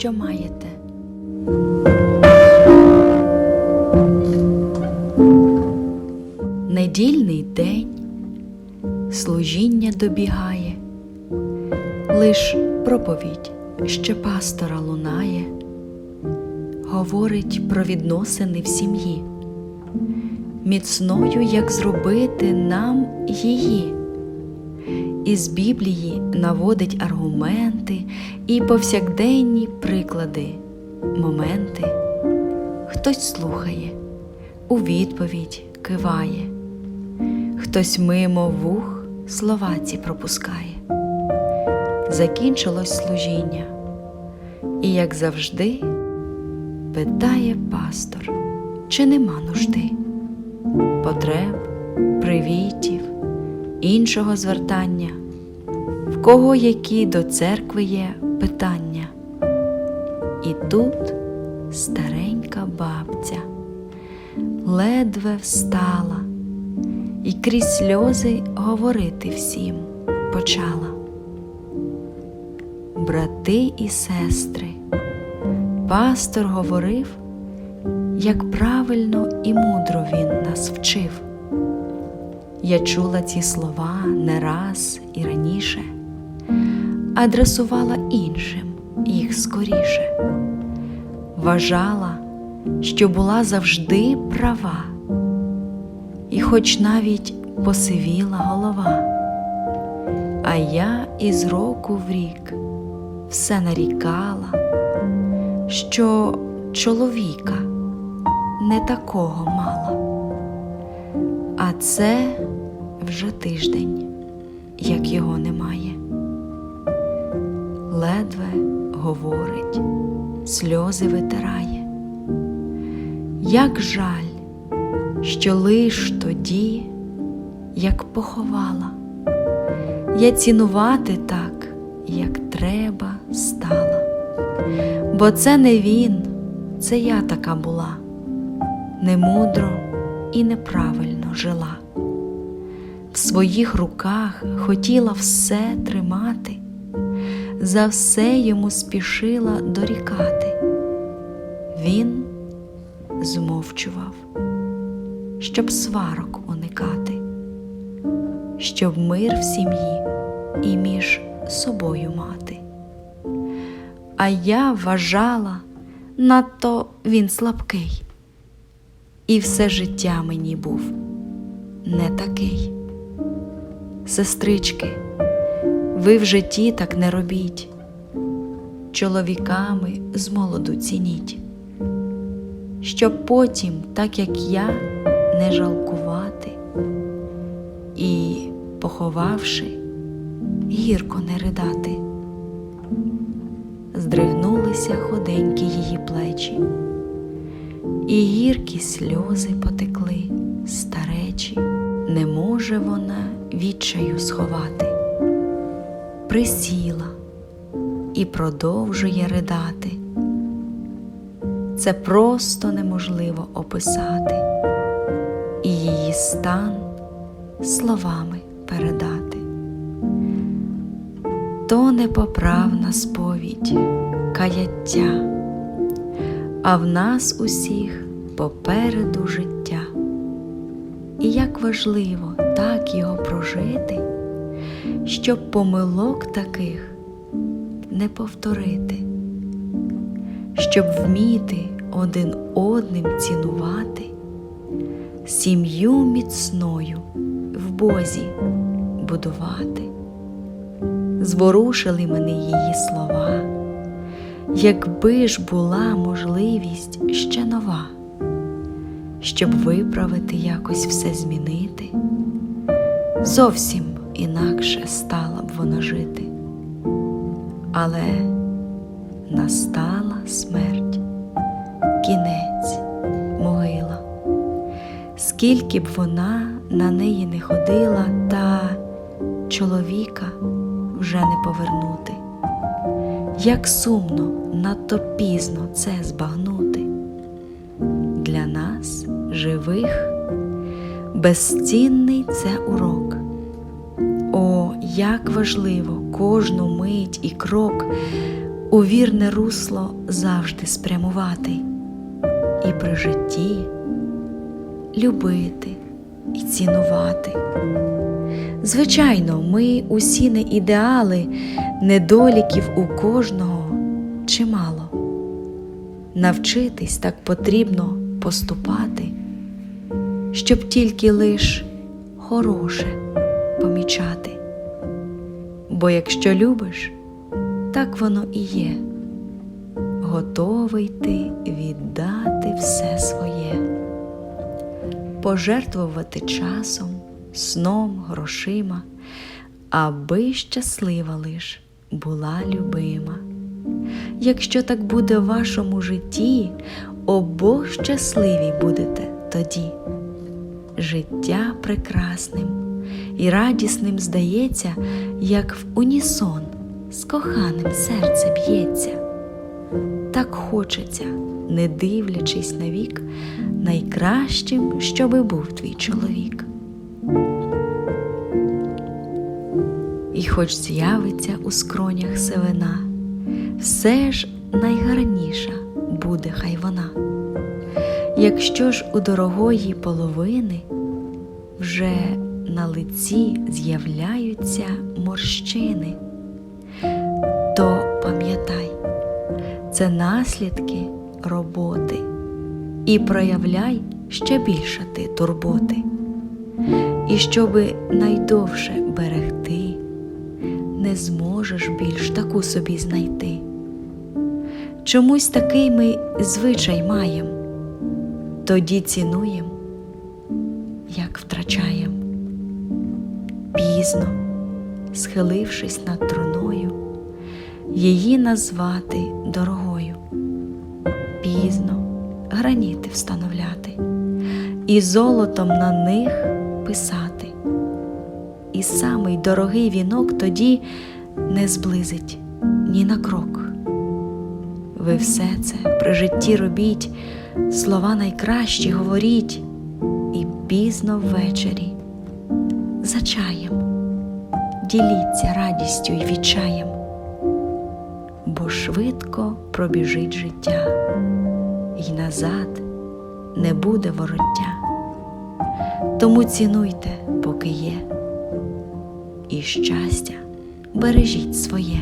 що маєте. Недільний день служіння добігає, лиш проповідь ще пастора лунає, говорить про відносини в сім'ї, міцною, як зробити нам її. Із Біблії наводить аргументи і повсякденні приклади, моменти. Хтось слухає, у відповідь киває, хтось мимо вух слова ці пропускає. Закінчилось служіння, і, як завжди, питає пастор, чи нема нужди, потреб, привітів, іншого звертання, в кого які до церкви є питання. І тут старенька бабця ледве встала і крізь сльози говорити всім почала. Брати і сестри, пастор говорив, як правильно і мудро він нас вчив. Я чула ці слова не раз і раніше, адресувала іншим їх скоріше, вважала, що була завжди права, і хоч навіть посивіла голова, а я із року в рік все нарікала, що чоловіка не такого мала. А це вже тиждень, як його немає. Ледве говорить, сльози витирає. Як жаль, що лиш тоді, як поховала, я цінувати так, як треба стала. Бо це не він, це я така була, немудро і неправильно жила. Своїх руках хотіла все тримати, за все йому спішила дорікати. Він змовчував, щоб сварок уникати, щоб мир в сім'ї і між собою мати. А я вважала, надто він слабкий і все життя мені був не такий. Сестрички, ви в житті так не робіть, чоловіками з молоду цініть, щоб потім, так як я, не жалкувати і, поховавши, гірко не ридати. Здригнулися ходенькі її плечі і гіркі сльози потекли, старечі, не може вона відчаю сховати. Присіла і продовжує ридати. Це просто неможливо описати, і її стан словами передати. То непоправна сповідь, каяття а в нас усіх попереду життя. І як важливо так його прожити, щоб помилок таких не повторити, щоб вміти один одним цінувати, сім'ю міцною в Бозі будувати. Зворушили мене її слова якби ж була можливість ще нова, щоб виправити якось все змінити, зовсім інакше стала б вона жити. Але настала смерть, кінець, могила. Скільки б вона на неї не ходила, та чоловіка вже не повернути. Як сумно надто пізно це збагнути. Живих, безцінний це урок. О, як важливо кожну мить і крок у вірне русло завжди спрямувати, і при житті любити і цінувати. Звичайно, ми усі не ідеали, недоліків у кожного чимало. Навчитись так потрібно поступати, щоб тільки лиш хороше помічати. Бо якщо любиш, так воно і є, готовий ти віддати все своє, пожертвувати часом, сном, грошима, аби щаслива лиш була любима. Якщо так буде в вашому житті, обох щасливі будете тоді. Життя прекрасним і радісним здається, як в унісон з коханим серце б'ється. Так хочеться, не дивлячись на вік, найкращим, щоби був твій чоловік. І хоч з'явиться у скронях сивина, все ж найгарніша буде хай вона. Якщо ж у дорогої половини вже на лиці з'являються морщини, то пам'ятай, це наслідки роботи і проявляй ще більше ти турботи. І щоби найдовше берегти, не зможеш більш таку собі знайти. Чомусь такий ми звичай маєм, тоді цінуєм, як втрачаєм. Пізно, схилившись над труною, її назвати дорогою, пізно граніти встановляти і золотом на них писати. І самий дорогий вінок тоді не зблизить ні на крок. Ви все це при житті робіть, слова найкращі говоріть, і пізно ввечері за чаєм діліться радістю й відчаєм, бо швидко пробіжить життя, й назад не буде вороття. Тому цінуйте, поки є, і щастя бережіть своє.